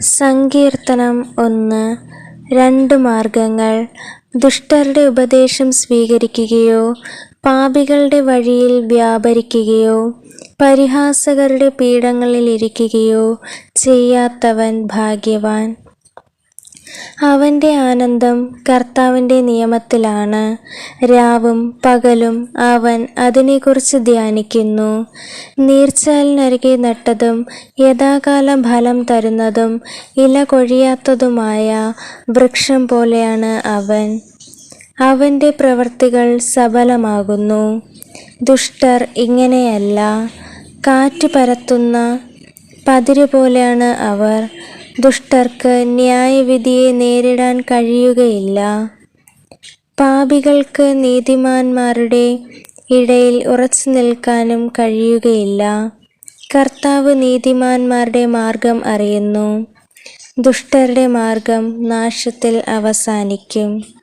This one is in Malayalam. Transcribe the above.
സങ്കീർത്തനം ഒന്ന്. രണ്ട് മാർഗങ്ങൾ. ദുഷ്ടരുടെ ഉപദേശം സ്വീകരിക്കുകയോ പാപികളുടെ വഴിയിൽ വ്യാപരിക്കുകയോ പരിഹാസകരുടെ പീഠങ്ങളിൽ ഇരിക്കുകയോ ചെയ്യാത്തവൻ ഭാഗ്യവാൻ. അവന്റെ ആനന്ദം കർത്താവിന്റെ നിയമത്തിലാണ്. രാവും പകലും അവൻ അതിനെക്കുറിച്ച് ധ്യാനിക്കുന്നു. നീർച്ചാലിനരികെ നട്ടതും യഥാകാലം ഫലം തരുന്നതും ഇല കൊഴിയാത്തതുമായ വൃക്ഷം പോലെയാണ് അവൻ. അവന്റെ പ്രവൃത്തികൾ സഫലമാകുന്നു ദുഷ്ടർ ഇങ്ങനെയല്ല. കാറ്റ് പരത്തുന്ന പതിര് പോലെയാണ് അവർ. ദുഷ്ടർക്ക് ന്യായവിധിയെ നേരിടാൻ കഴിയുകയില്ല. പാപികൾക്ക് നീതിമാന്മാരുടെ ഇടയിൽ ഉറച്ചു നിൽക്കാനും കഴിയുകയില്ല. കർത്താവ് നീതിമാന്മാരുടെ മാർഗം അറിയുന്നു. ദുഷ്ടരുടെ മാർഗം നാശത്തിൽ അവസാനിക്കും.